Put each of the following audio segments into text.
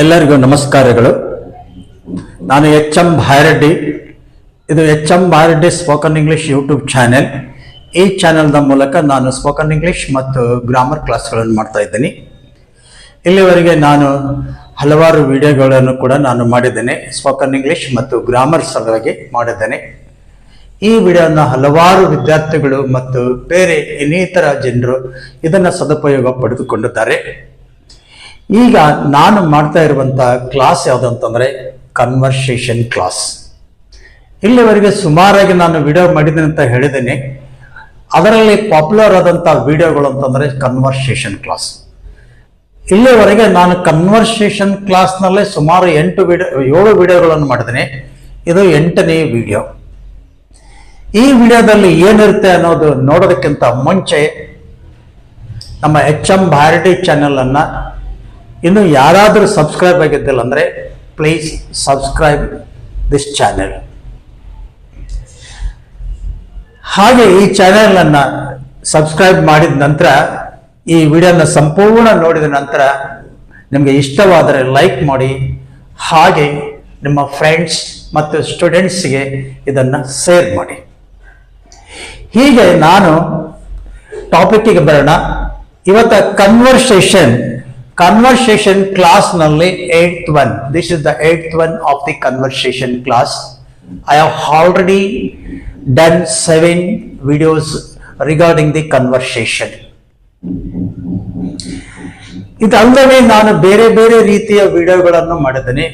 ಎಲ್ಲರಿಗೂ ನಮಸ್ಕಾರಗಳು. ನಾನು ಎಚ್ ಎಂ ಭಾಯರೆಡ್ಡಿ. ಇದು H M Bhayareddy spoken English YouTube channel ಈ ಚಾನೆಲ್ನ ಮೂಲಕ ನಾನು ಸ್ಪೋಕನ್ ಇಂಗ್ಲಿಷ್ ಮತ್ತು ಗ್ರಾಮರ್ ಕ್ಲಾಸ್ಗಳನ್ನು ಮಾಡ್ತಾ ಇದ್ದೀನಿ. ಇಲ್ಲಿವರೆಗೆ ನಾನು ಹಲವಾರು ವಿಡಿಯೋಗಳನ್ನು ಕೂಡ ನಾನು ಮಾಡಿದ್ದೇನೆ. ಸ್ಪೋಕನ್ ಇಂಗ್ಲಿಷ್ ಮತ್ತು ಗ್ರಾಮರ್ ಸಲುವಾಗಿ ಮಾಡಿದ್ದೇನೆ. ಈ ವಿಡಿಯೋನ ಹಲವಾರು ವಿದ್ಯಾರ್ಥಿಗಳು ಮತ್ತು ಬೇರೆ ಇನ್ನಿತರ ಜನರು ಇದನ್ನು ಸದುಪಯೋಗ ಪಡೆದುಕೊಂಡಿದ್ದಾರೆ. ಈಗ ನಾನು ಮಾಡ್ತಾ ಇರುವಂಥ ಕ್ಲಾಸ್ ಯಾವುದಂತಂದ್ರೆ ಕನ್ವರ್ಸೇಷನ್ ಕ್ಲಾಸ್ ಇಲ್ಲಿವರೆಗೆ ಸುಮಾರಾಗಿ ನಾನು ವಿಡಿಯೋ ಮಾಡಿದ್ದೀನಿ ಅಂತ ಹೇಳಿದ್ದೀನಿ. ಅದರಲ್ಲಿ ಪಾಪ್ಯುಲರ್ ಆದಂಥ ವಿಡಿಯೋಗಳು ಅಂತಂದ್ರೆ ಕನ್ವರ್ಸೇಷನ್ ಕ್ಲಾಸ್ ಇಲ್ಲಿವರೆಗೆ ನಾನು ಕನ್ವರ್ಸೇಷನ್ ಕ್ಲಾಸ್ನಲ್ಲೇ ಸುಮಾರು ಎಂಟು ವಿಡಿಯೋ ಏಳು ವಿಡಿಯೋಗಳನ್ನು ಮಾಡಿದ್ದೀನಿ. ಇದು ಎಂಟನೇ ವಿಡಿಯೋ ಈ ವಿಡಿಯೋದಲ್ಲಿ ಏನಿರುತ್ತೆ ಅನ್ನೋದು ನೋಡೋದಕ್ಕಿಂತ ಮುಂಚೆ ನಮ್ಮ ಎಚ್ ಎಂ ಭಾರತಿ ಚಾನೆಲ್ ಅನ್ನ ಇನ್ನು ಯಾರಾದರೂ ಸಬ್ಸ್ಕ್ರೈಬ್ ಆಗಿದ್ದಿಲ್ಲ ಅಂದರೆ ಪ್ಲೀಸ್ ಸಬ್ಸ್ಕ್ರೈಬ್ ದಿಸ್ ಚಾನೆಲ್ ಹಾಗೆ ಈ ಚಾನೆಲ್ ಅನ್ನ ಸಬ್ಸ್ಕ್ರೈಬ್ ಮಾಡಿದ ನಂತರ ಈ ವಿಡಿಯೋನ ಸಂಪೂರ್ಣ ನೋಡಿದ ನಂತರ ನಿಮಗೆ ಇಷ್ಟವಾದರೆ ಲೈಕ್ ಮಾಡಿ, ಹಾಗೆ ನಿಮ್ಮ ಫ್ರೆಂಡ್ಸ್ ಮತ್ತು ಸ್ಟೂಡೆಂಟ್ಸ್ಗೆ ಇದನ್ನು ಶೇರ್ ಮಾಡಿ. ಹೀಗೆ ನಾನು ಟಾಪಿಕ್ಕಿಗೆ ಬರೋಣ. ಇವತ್ತ ಕನ್ವರ್ಸೇಷನ್ ಕನ್ವರ್ಸೇಷನ್ ಕ್ಲಾಸ್ನಲ್ಲಿ eighth one this is the eighth one of the conversation class I have already done seven videos regarding the conversation ಇದಲ್ಲದೆ ನಾನು ಬೇರೆ ಬೇರೆ ರೀತಿಯ ವಿಡಿಯೋಗಳನ್ನು ಮಾಡಿದ್ದೇನೆ.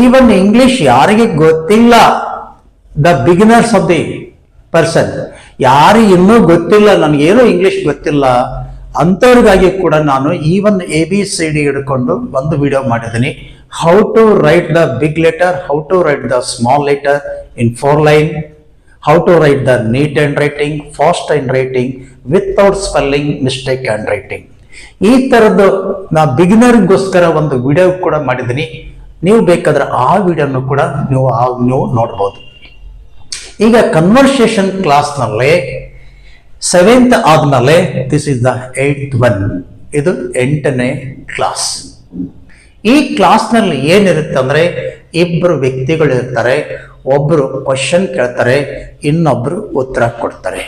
ಈವನ್ ಇಂಗ್ಲಿಷ್ ಯಾರಿಗೆ ಗೊತ್ತಿಲ್ಲ the beginners of the person ಯಾರು ಇನ್ನೂ ಗೊತ್ತಿಲ್ಲ, ನನಗೇನು ಇಂಗ್ಲಿಷ್ ಗೊತ್ತಿಲ್ಲ ಅಂಥವ್ರಿಗಾಗಿ ಕೂಡ ನಾನು ಈ ಒಂದು ಎ ಬಿ ಸಿ ಡಿ ಹಿಡ್ಕೊಂಡು ಒಂದು ವಿಡಿಯೋ ಮಾಡಿದ್ದೀನಿ. How to write the big letter how to write the small letter in four line how to write the neat and writing fast hand writing without spelling mistake and writing ಈ ಥರದ್ದು ನಾ ಬಿಗಿನರ್ಗೋಸ್ಕರ ಒಂದು video ಕೂಡ ಮಾಡಿದ್ದೀನಿ. ನೀವು ಬೇಕಾದ್ರೆ ಆ ವಿಡಿಯೋನು ಕೂಡ ನೀವು ನೀವು ನೋಡ್ಬೋದು. ಈಗ ಕನ್ವರ್ಸೇಷನ್ ಕ್ಲಾಸ್ನಲ್ಲಿ ಸೆವೆಂತ್ ಆದ್ಮೇಲೆ this is the eighth one ಇದು ಎಂಟನೇ ಕ್ಲಾಸ್ ಈ ಕ್ಲಾಸ್ನಲ್ಲಿ ಏನಿರುತ್ತೆ ಅಂದರೆ ಇಬ್ಬರು ವ್ಯಕ್ತಿಗಳು ಇರ್ತಾರೆ ಒಬ್ಬರು ಕ್ವಶನ್ ಕೇಳ್ತಾರೆ ಇನ್ನೊಬ್ಬರು ಉತ್ತರ ಕೊಡ್ತಾರೆ.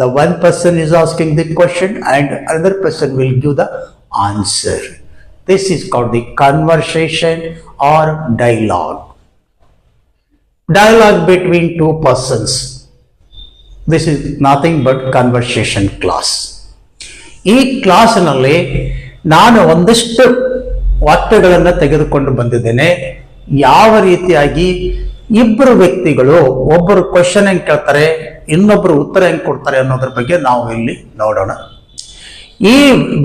The one person is asking the question and other person will give the answer this is called the conversation or dialogue dialogue between two persons. This is nothing but conversation class ಈ ಕ್ಲಾಸ್ನಲ್ಲಿ ನಾನು ಒಂದಿಷ್ಟು ವಾಕ್ಯಗಳನ್ನು ತೆಗೆದುಕೊಂಡು ಬಂದಿದ್ದೇನೆ. ಯಾವ ರೀತಿಯಾಗಿ ಇಬ್ಬರು ವ್ಯಕ್ತಿಗಳು ಒಬ್ಬರು ಕ್ವಶನ್ ಹೆಂಗೆ ಕೇಳ್ತಾರೆ ಇನ್ನೊಬ್ಬರು ಉತ್ತರ ಹೆಂಗೆ ಕೊಡ್ತಾರೆ ಅನ್ನೋದ್ರ ಬಗ್ಗೆ ನಾವು ಇಲ್ಲಿ ನೋಡೋಣ. ಈ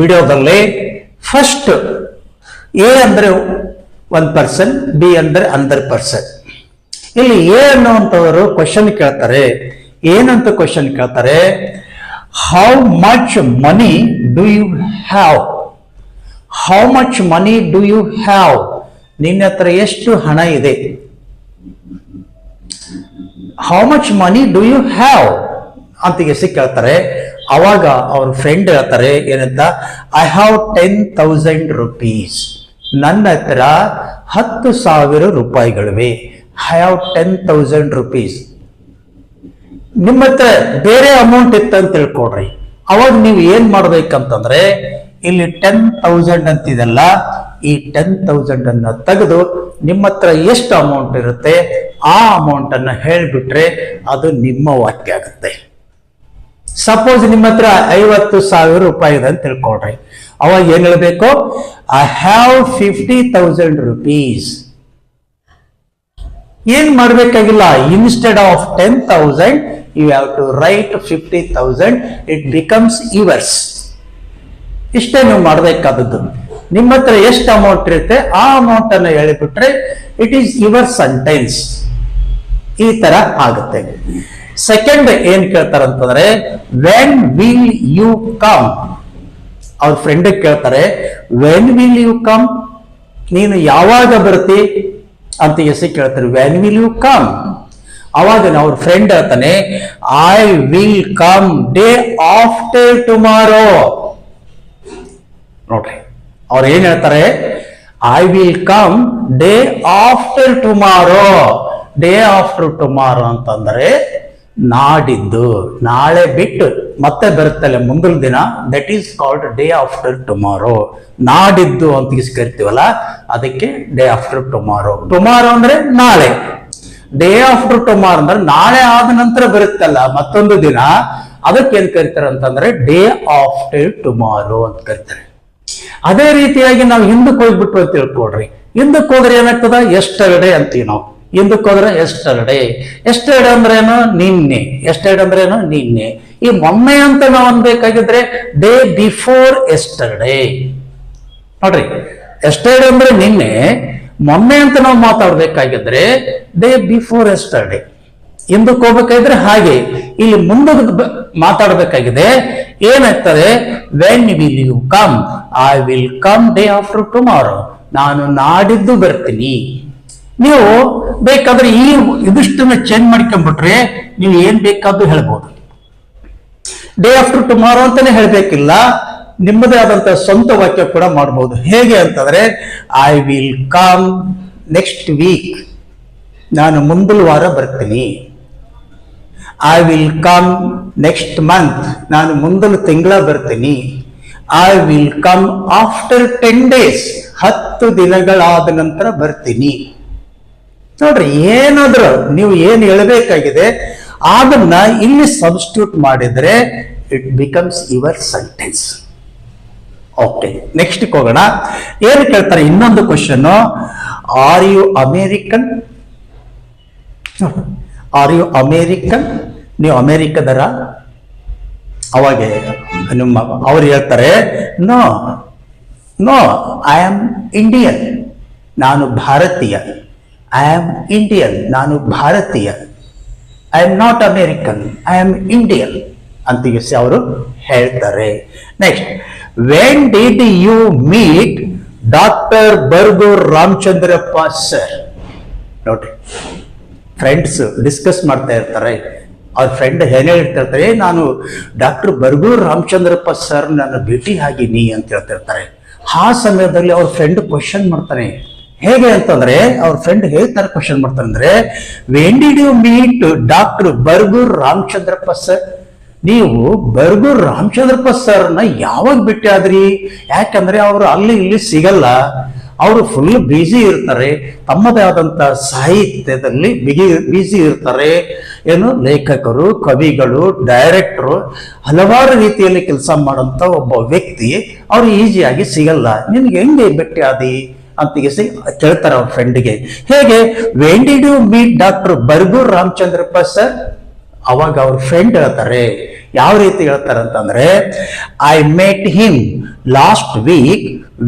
ವಿಡಿಯೋದಲ್ಲಿ ಫಸ್ಟ್ ಎ ಅಂದರೆ ಒನ್ ಪರ್ಸನ್ ಬಿ ಅಂದರೆ ಅಂದರ್ ಪರ್ಸನ್ ಇಲ್ಲಿ ಎ ಅನ್ನುವಂಥವರು ಕ್ವಶನ್ ಕೇಳ್ತಾರೆ. ಏನಂತ ಕ್ವಶನ್ ಕೇಳ್ತಾರೆ? How much money do you have how much money do you have ನಿನ್ನ ಹತ್ರ ಎಷ್ಟು ಹಣ ಇದೆ? How much money do you have ಅಂತ ಎಸಿ ಕೇಳ್ತಾರೆ? ಅವಾಗ ಅವ್ರ ಫ್ರೆಂಡ್ ಹೇಳ್ತಾರೆ, ಏನಂತ? I have ten thousand rupees ನನ್ನ ಹತ್ರ ಹತ್ತು ಸಾವಿರ ರೂಪಾಯಿಗಳಿವೆ. I have ten thousand rupees ನಿಮ್ಮ ಹತ್ರ ಬೇರೆ ಅಮೌಂಟ್ ಇತ್ತು ಅಂತ ತಿಳ್ಕೊಡ್ರಿ ಅವಾಗ ನೀವು ಏನ್ ಮಾಡ್ಬೇಕಂತಂದ್ರೆ, ಇಲ್ಲಿ ಟೆನ್ ತೌಸಂಡ್ ಅಂತಿದೆಲ್ಲ, ಈ ಟೆನ್ ತೌಸಂಡ್ ಅನ್ನ ತೆಗೆದು ನಿಮ್ಮ ಹತ್ರ ಎಷ್ಟು ಅಮೌಂಟ್ ಇರುತ್ತೆ, ಆ ಅಮೌಂಟ್ ಅನ್ನ ಹೇಳ್ಬಿಟ್ರೆ ಅದು ನಿಮ್ಮ ವಾಕ್ಯ ಆಗುತ್ತೆ. ಸಪೋಸ್ ನಿಮ್ಮ ಹತ್ರ ಐವತ್ತು ಸಾವಿರ ರೂಪಾಯಿ ಇದೆ ಅಂತ ತಿಳ್ಕೊಳ್ರಿ. ಅವಾಗ ಏನ್ ಹೇಳ್ಬೇಕು? I have fifty thousand rupees ಏನ್ ಮಾಡ್ಬೇಕಾಗಿಲ್ಲ? Instead of ten thousand you have to write fifty thousand it becomes yours ಇಷ್ಟೇ ನೀವು ಮಾಡಬೇಕಾದದ್ದು. ನಿಮ್ಮ ಹತ್ರ ಎಷ್ಟು ಅಮೌಂಟ್ ಇರುತ್ತೆ, ಆ ಅಮೌಂಟ್ ಅನ್ನು ಹೇಳಿಬಿಟ್ರೆ ಇಟ್ ಈಸ್ ಯುವರ್ ಸೆಂಟೆನ್ಸ್ ಈ ತರ ಆಗುತ್ತೆ. ಸೆಕೆಂಡ್ ಏನ್ ಕೇಳ್ತಾರಂತಂದ್ರೆ ವೆನ್ ವಿಲ್ ಯು ಕಮ್ ಅವ್ರ ಫ್ರೆಂಡ್ ಕೇಳ್ತಾರೆ ವೆನ್ ವಿಲ್ ಯು ಕಮ್ ನೀನು ಯಾವಾಗ ಬರ್ತಿ? ಅಂತ ಎಸ್ ಕೇಳ್ತಾರೆ ವ್ಯಾನ್ ವಿಲ್ ಯು ಕಮ್ ಅವಾಗ ಅವ್ರ ಫ್ರೆಂಡ್ ಹೇಳ್ತಾನೆ I will come day after tomorrow ನೋಡ್ರಿ, ಅವ್ರು ಏನ್ ಹೇಳ್ತಾರೆ I will come day after tomorrow day after tomorrow ಅಂತಂದ್ರೆ ನಾಡಿದ್ದು. ನಾಳೆ ಬಿಟ್ಟು ಮತ್ತೆ ಬರುತ್ತಲ್ಲ ಮುಂದಿನ ದಿನ? That is called day after tomorrow ನಾಡಿದ್ದು ಅಂತ ಇಸ್ ಕರಿತೀವಲ್ಲ ಅದಕ್ಕೆ ಡೇ ಆಫ್ಟರ್ ಟುಮಾರೋ ಟುಮಾರೋ ಅಂದ್ರೆ ನಾಳೆ. ಡೇ ಆಫ್ಟರ್ ಟುಮಾರೋ ಅಂದ್ರೆ ನಾಳೆ ಆದ ನಂತರ ಬರುತ್ತಲ್ಲ ಮತ್ತೊಂದು ದಿನ. ಅದಕ್ಕೆ ಏನ್ ಕರಿತಾರೆ ಅಂತಂದ್ರೆ ಡೇ ಆಫ್ಟರ್ ಟುಮಾರೋ ಅಂತ ಕರಿತಾರೆ. ಅದೇ ರೀತಿಯಾಗಿ ನಾವು ಹಿಂದಕ್ಕೆ ಹೋಗ್ಬಿಟ್ಟು ಅಂತ ತಿಳ್ಕೊಡ್ರಿ ಹಿಂದಕ್ಕೆ ಹೋದ್ರೆ ಏನಾಗ್ತದ? ಎಸ್ಟರ್ಡೇ ಅಂತೀವಿ ನಾವು. ಹಿಂದಕ್ಕೆ ಹೋದ್ರೆ ಎಸ್ಟರ್ಡೇ ಎಸ್ಟರ್ಡೇ ಅಂದ್ರೇನು? ನಿನ್ನೆ. ಎಸ್ಟರ್ಡೇ ಅಂದ್ರೇನು? ನಿನ್ನೆ. ಈ ಮೊನ್ನೆ ಅಂತ ನಾವು ಅನ್ಬೇಕಾಗಿದ್ರೆ ಡೇ ಬಿಫೋರ್ ಎಸ್ಟರ್ಡೇ ನೋಡ್ರಿ ಎಸ್ಟರ್ಡೇ ಅಂದ್ರೆ ನಿನ್ನೆ, ಮೊನ್ನೆ ಅಂತ ನಾವು ಮಾತಾಡ್ಬೇಕಾಗಿದ್ರೆ ಡೇ ಬಿಫೋರ್ ಎಸ್ಟರ್ಡೇ ಹಿಂದಕ್ಕೆ ಹೋಗ್ಬೇಕಾದ್ರೆ ಹಾಗೆ. ಇಲ್ಲಿ ಮುಂದಕ್ಕೆ ಮಾತಾಡ್ಬೇಕಾಗಿದೆ, ಏನಾಗ್ತದೆ? When will you come I will come day after tomorrow ನಾನು ನಾಡಿದ್ದು ಬರ್ತೀನಿ. ನೀವು ಬೇಕಾದ್ರೆ ಈ ಇದಿಷ್ಟನ್ನ ಚೇಂಜ್ ಮಾಡ್ಕೊಂಡ್ಬಿಟ್ರೆ ನೀವು ಏನ್ ಬೇಕಾದ್ರೂ ಹೇಳ್ಬೋದು. ಡೇ ಆಫ್ಟರ್ ಟುಮಾರೋ ಅಂತಾನೆ ಹೇಳ್ಬೇಕಿಲ್ಲ, ನಿಮ್ಮದೇ ಆದಂತ ಸ್ವಂತ ವಾಕ್ಯ ಕೂಡ ಮಾಡಬಹುದು ಹೇಗೆ ಅಂತಂದ್ರೆ I will come next week ನಾನು ಮುಂದಿನ ವಾರ ಬರ್ತೀನಿ. I will come next month ನಾನು ಮುಂದಿನ ತಿಂಗಳ ಬರ್ತೀನಿ. I will come after ten days ಹತ್ತು ದಿನಗಳಾದ ನಂತರ ಬರ್ತೀನಿ. ನೋಡ್ರಿ, ಏನಾದ್ರೂ ನೀವು ಏನು ಹೇಳಬೇಕಾಗಿದೆ, ಅದನ್ನ ಇಲ್ಲಿ ಸಬ್ಸ್ಟಿಟ್ಯೂಟ್ ಮಾಡಿದ್ರೆ it becomes your sentence okay next ಹೋಗೋಣ. ಏನು ಕೇಳ್ತಾರೆ, ಇನ್ನೊಂದು question are you American are you American ನೀವು ಅಮೇರಿಕದರ? ಅವಾಗ ನಿಮ್ಮ ಅವ್ರು ಹೇಳ್ತಾರೆ no no I am Indian ನಾನು ಭಾರತೀಯ. ಐ ಆಮ್ ಇಂಡಿಯನ್ ನಾನು ಭಾರತೀಯ. I am not American I am Indian ಅಂತ ಅವರು ಹೇಳ್ತಾರೆ. Next when did you meet doctor Bargur Ramachandrappa sir ನೋಡ್ರಿ ಫ್ರೆಂಡ್ಸ್ ಡಿಸ್ಕಸ್ ಮಾಡ್ತಾ ಇರ್ತಾರೆ. ಅವ್ರ ಫ್ರೆಂಡ್ ಏನೇ ಹೇಳ್ತಿರ್ತಾರೆ, ನಾನು ಡಾಕ್ಟರ್ ಬರ್ಗೂರ್ ರಾಮಚಂದ್ರಪ್ಪ ಸರ್ ನನ್ನ ಭೇಟಿ ಆಗಿನಿ ಅಂತ ಹೇಳ್ತಿರ್ತಾರೆ. ಆ ಸಮಯದಲ್ಲಿ ಅವ್ರ ಫ್ರೆಂಡ್ ಕ್ವಶನ್ ಮಾಡ್ತಾನೆ. ಹೇಗೆ ಅಂತಂದ್ರೆ ಅವ್ರ ಫ್ರೆಂಡ್ ಹೇಳ್ತಾರೆ ಕ್ವಶನ್ ಮಾಡ್ತಾರೆ ಅಂದ್ರೆ when did you meet doctor Bargur Ramachandrappa sir ನೀವು ಬರ್ಗೂರ್ ರಾಮಚಂದ್ರಪ್ಪ ಸರ್ನ ಯಾವಾಗ ಭೇಟಿ ಆದ್ರಿ? ಯಾಕಂದ್ರೆ ಅವರು ಅಲ್ಲಿ ಇಲ್ಲಿ ಸಿಗಲ್ಲ. ಅವರು ಫುಲ್ ಬ್ಯುಸಿ ಇರ್ತಾರೆ. ತಮ್ಮದೇ ಆದಂತ ಸಾಹಿತ್ಯದಲ್ಲಿ ಬಿಗಿ ಬ್ಯುಸಿ ಇರ್ತಾರೆ. ಏನು ಲೇಖಕರು, ಕವಿಗಳು ಡೈರೆಕ್ಟ್ರು ಹಲವಾರು ರೀತಿಯಲ್ಲಿ ಕೆಲಸ ಮಾಡೋಂಥ ಒಬ್ಬ ವ್ಯಕ್ತಿ ಅವ್ರು ಈಸಿಯಾಗಿ ಸಿಗಲ್ಲ. ನಿನ್ಗೆ ಹೆಂಗೆ ಭೇಟಿ ಆದಿ? ಅಂತ ಕೇಳ್ತಾರೆ ಅವ್ರ ಫ್ರೆಂಡ್ಗೆ ಹೇಗೆ? When did you meet doctor Bargur Ramachandrappa sir ಅವಾಗ ಅವ್ರ ಫ್ರೆಂಡ್ ಹೇಳ್ತಾರೆ. ಯಾವ ರೀತಿ ಹೇಳ್ತಾರೆ ಅಂತಂದ್ರೆ I met him last week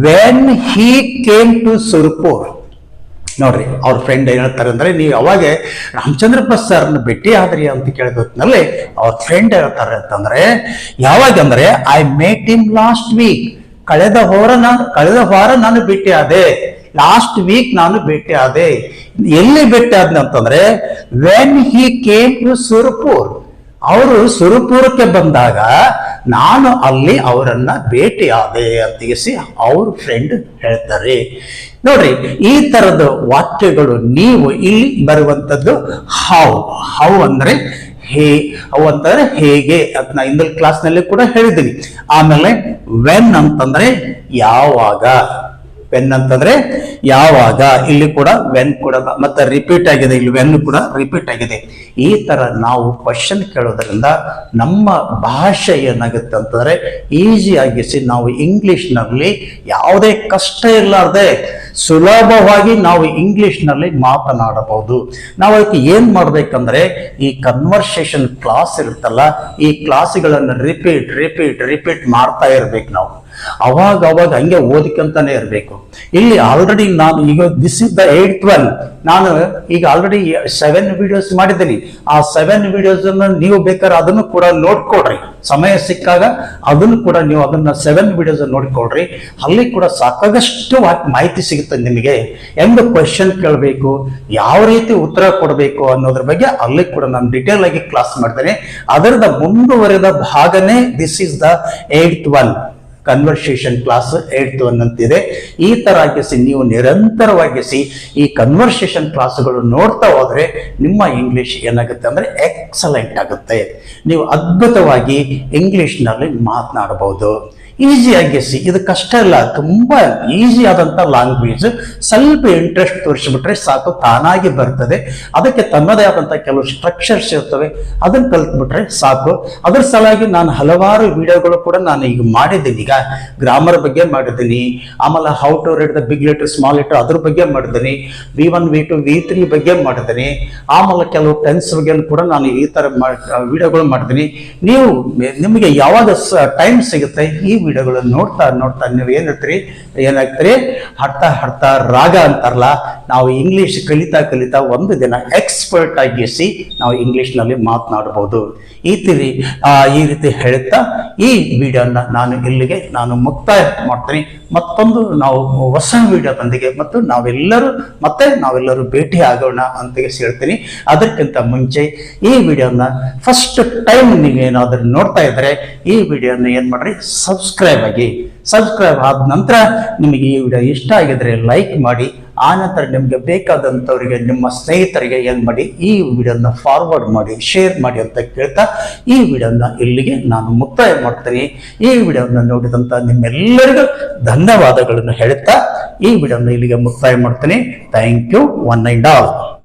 when he came to Surpur ನೋಡ್ರಿ, ಅವ್ರ ಫ್ರೆಂಡ್ ಏನ್ ಹೇಳ್ತಾರೆ ಅಂದ್ರೆ ನೀವು ಅವಾಗ ರಾಮಚಂದ್ರಪ್ಪ ಸರ್ನ ಭೇಟಿ ಆದ್ರಿ ಅಂತ ಕೇಳಿದ್ನಲ್ಲಿ ಅವ್ರ ಫ್ರೆಂಡ್ ಹೇಳ್ತಾರೆ ಅಂತಂದ್ರೆ ಯಾವಾಗ ಅಂದ್ರೆ I met him last week ಕಳೆದ ಹೋರ ನಾನು ಕಳೆದ ವಾರ ನಾನು ಭೇಟಿ ಆದೆ. ಲಾಸ್ಟ್ ವೀಕ್ ನಾನು ಭೇಟಿ ಆದೆ. ಎಲ್ಲಿ ಭೇಟಿ ಆದ್ನ ಅಂತಂದ್ರೆ when he came to Surpur ಅವರು ಸುರಪುರಕ್ಕೆ ಬಂದಾಗ ನಾನು ಅಲ್ಲಿ ಅವರನ್ನ ಭೇಟಿ ಆದೆ ಅಂತಿಸಿ ಅವ್ರ ಫ್ರೆಂಡ್ ಹೇಳ್ತಾರೆ. ನೋಡ್ರಿ, ಈ ತರದ ವಾಕ್ಯಗಳು ನೀವು ಇಲ್ಲಿ ಬರುವಂತದ್ದು ಹೌ ಹೌ ಅಂದ್ರೆ ಹೇ ಅವು ಅಂತಂದ್ರೆ ಹೇಗೆ ಅಂತ ನಾ ಇಂದಲ್ ಕ್ಲಾಸ್ನಲ್ಲಿ ಕೂಡ ಹೇಳಿದ್ದೀನಿ. ಆಮೇಲೆ ವೆನ್ ಅಂತಂದ್ರೆ ಯಾವಾಗ? ವೆನ್ ಅಂತಂದ್ರೆ ಯಾವಾಗ? ಇಲ್ಲಿ ಕೂಡ ವೆನ್ ಕೂಡ ಮತ್ತೆ ರಿಪೀಟ್ ಆಗಿದೆ, ಇಲ್ಲಿ ವೆನ್ ಕೂಡ ರಿಪೀಟ್ ಆಗಿದೆ. ಈ ತರ ನಾವು ಕ್ವಶನ್ ಕೇಳೋದ್ರಿಂದ ನಮ್ಮ ಭಾಷೆ ಏನಾಗುತ್ತೆ ಅಂತಂದ್ರೆ ಈಸಿ ಆಗಿಸಿ ನಾವು ಇಂಗ್ಲಿಷ್ನಲ್ಲಿ ಯಾವುದೇ ಕಷ್ಟ ಇರಲಾರ್ದೆ ಸುಲಭವಾಗಿ ನಾವು ಇಂಗ್ಲಿಷ್ನಲ್ಲಿ ಮಾತನಾಡಬಹುದು. ನಾವು ಅದಕ್ಕೆ ಏನ್ ಮಾಡಬೇಕಂದ್ರೆ, ಈ ಕನ್ವರ್ಸೇಷನ್ ಕ್ಲಾಸ್ ಇರುತ್ತಲ್ಲ, ಈ ಕ್ಲಾಸ್ಗಳನ್ನು ರಿಪೀಟ್ ರಿಪೀಟ್ ರಿಪೀಟ್ ಮಾಡ್ತಾ ಇರ್ಬೇಕು ನಾವು. ಅವಾಗ ಅವಾಗ ಹಂಗೆ ಓದಿಕಂತಾನೆ ಇರಬೇಕು. ಇಲ್ಲಿ ಆಲ್ರೆಡಿ ನಾನು ಈಗ this is the eight twelve ನಾನು ಈಗ ಆಲ್ರೆಡಿ ಸೆವೆನ್ ವಿಡಿಯೋಸ್ ಮಾಡಿದ್ದೀನಿ. ಆ ಸೆವೆನ್ ವಿಡಿಯೋಸ್ ನೀವು ಬೇಕಾದ್ರೆ ಅದನ್ನು ಕೂಡ ನೋಡ್ಕೊಡ್ರಿ. ಸಮಯ ಸಿಕ್ಕಾಗ ಅದನ್ನು ಕೂಡ ನೀವು ಅದನ್ನ ಸೆವೆನ್ ವಿಡಿಯೋಸ್ ನೋಡ್ಕೊಳ್ರಿ ಅಲ್ಲಿ ಕೂಡ ಸಾಕಾಗಷ್ಟು ಮಾಹಿತಿ ಸಿಗುತ್ತೆ. ನಿಮಗೆ? ಹೆಂಗ್ ಕ್ವಶನ್ ಕೇಳಬೇಕು, ಯಾವ ರೀತಿ ಉತ್ತರ ಕೊಡಬೇಕು ಅನ್ನೋದ್ರ ಬಗ್ಗೆ ಅಲ್ಲಿ ಕೂಡ ನಾನು ಡಿಟೇಲ್ ಆಗಿ ಕ್ಲಾಸ್ ಮಾಡ್ತೇನೆ. ಅದರದ ಮುಂದುವರೆದ ಭಾಗನೇ this is the eight one conversation class eight one ಅಂತಿದೆ. ಈ ತರ ಆಗಿಸಿ ನೀವು ನಿರಂತರವಾಗಿಸಿ ಈ ಕನ್ವರ್ಸೇಷನ್ ಕ್ಲಾಸ್ಗಳು ನೋಡ್ತಾ ಹೋದ್ರೆ ನಿಮ್ಮ ಇಂಗ್ಲಿಷ್ ಏನಾಗುತ್ತೆ ಅಂದ್ರೆ ಎಕ್ಸಲೆಂಟ್ ಆಗುತ್ತೆ. ನೀವು ಅದ್ಭುತವಾಗಿ ಇಂಗ್ಲಿಷ್ನಲ್ಲಿ ಮಾತನಾಡಬಹುದು ಈಸಿ ಆಗಿಸಿ ಇದು ಕಷ್ಟ ಇಲ್ಲ. ತುಂಬಾ ಈಸಿ ಆದಂತ ಲ್ಯಾಂಗ್ವೇಜ್ ಸ್ವಲ್ಪ ಇಂಟ್ರೆಸ್ಟ್ ತೋರಿಸಿಬಿಟ್ರೆ ಸಾಕು, ತಾನಾಗಿ ಬರ್ತದೆ. ಅದಕ್ಕೆ ತನ್ನದೇ ಆದಂತ ಕೆಲವು ಸ್ಟ್ರಕ್ಚರ್ಸ್ ಇರ್ತವೆ. ಅದನ್ನ ಕಲ್ತ್ಬಿಟ್ರೆ ಸಾಕು. ಅದ್ರ ಸಲುವಾಗಿ ನಾನು ಹಲವಾರು ವಿಡಿಯೋಗಳು ಕೂಡ ನಾನು ಈಗ ಮಾಡಿದ್ದೀನಿ. ಈಗ ಗ್ರಾಮರ್ ಬಗ್ಗೆ ಮಾಡಿದ್ದೀನಿ. ಆಮೇಲೆ how to read the big letter small letter ಅದ್ರ ಬಗ್ಗೆ ಮಾಡಿದ್ದೀನಿ. V one V two V three ಬಗ್ಗೆ ಮಾಡಿದ್ದೀನಿ. ಆಮೇಲೆ ಕೆಲವು ಟೆನ್ಸ್ ಬಗ್ಗೆ ಕೂಡ ನಾನು ಈ ತರ ವಿಡಿಯೋಗಳು ಮಾಡಿದ್ದೀನಿ. ನೀವು, ನಿಮಗೆ ಯಾವಾಗ ಟೈಮ್ ಸಿಗುತ್ತೆ, ಈ ವಿಡಿಯೋಗಳನ್ನು ನೋಡ್ತಾ ನೋಡ್ತಾ ನೀವು ಏನಿರ್ತೀರಿ ಏನಾಗ್ತೀರಿ ಹಡ್ತಾ ಹಡ್ತಾ ರಾಗ ಅಂತಾರಲ್ಲ, ನಾವು ಇಂಗ್ಲೀಷ್ ಕಲಿತಾ ಕಲಿತಾ ಒಂದು ದಿನ ಎಕ್ಸ್ಪರ್ಟ್ ಆಗಿಸಿ ನಾವು ಇಂಗ್ಲೀಷ್ನಲ್ಲಿ ಮಾತನಾಡಬಹುದು ಈ ತಿರಿ ಈ ರೀತಿ ಹೇಳುತ್ತಾ ಈ ವಿಡಿಯೋನ ನಾನು ಇಲ್ಲಿಗೆ ನಾನು ಮುಕ್ತಾಯ ಮಾಡ್ತೀನಿ. ಮತ್ತೊಂದು ನಾವು ಹೊಸ ವಿಡಿಯೋದೊಂದಿಗೆ ಮತ್ತು ನಾವೆಲ್ಲರೂ, ಮತ್ತೆ ನಾವೆಲ್ಲರೂ ಭೇಟಿ ಆಗೋಣ ಅಂತ ಹೇಳ್ತೀನಿ. ಅದಕ್ಕಿಂತ ಮುಂಚೆ ಈ ವಿಡಿಯೋನ ಫಸ್ಟ್ ಟೈಮ್ ನೀವೇನಾದರೂ ನೋಡ್ತಾ ಇದ್ರೆ ಈ ವಿಡಿಯೋನ ಏನು ಮಾಡ್ರಿ? ಸಬ್ಸ್ಕ್ರೈಬ್ ಆಗಿ ಸಬ್ಸ್ಕ್ರೈಬ್ ಆದ ನಂತರ ನಿಮಗೆ ಈ ವಿಡಿಯೋ ಇಷ್ಟ ಆಗಿದ್ರೆ ಲೈಕ್ ಮಾಡಿ, ಆ ನಂತರ ನಿಮಗೆ ಬೇಕಾದಂಥವರಿಗೆ, ನಿಮ್ಮ ಸ್ನೇಹಿತರಿಗೆ ಏನು ಮಾಡಿ, ಈ ವಿಡಿಯೋನ ಫಾರ್ವರ್ಡ್ ಮಾಡಿ ಶೇರ್ ಮಾಡಿ ಅಂತ ಕೇಳ್ತಾ, ಈ ವಿಡಿಯೋನ ಇಲ್ಲಿಗೆ ನಾನು ಮುಕ್ತಾಯ ಮಾಡ್ತೀನಿ. ಈ ವಿಡಿಯೋನ ನೋಡಿದಂಥ ನಿಮ್ಮೆಲ್ಲರಿಗೂ ಧನ್ಯವಾದಗಳನ್ನು ಹೇಳ್ತಾ, ಈ ವಿಡಿಯೋನ ಇಲ್ಲಿಗೆ ಮುಕ್ತಾಯ ಮಾಡ್ತೀನಿ. Thank you one and all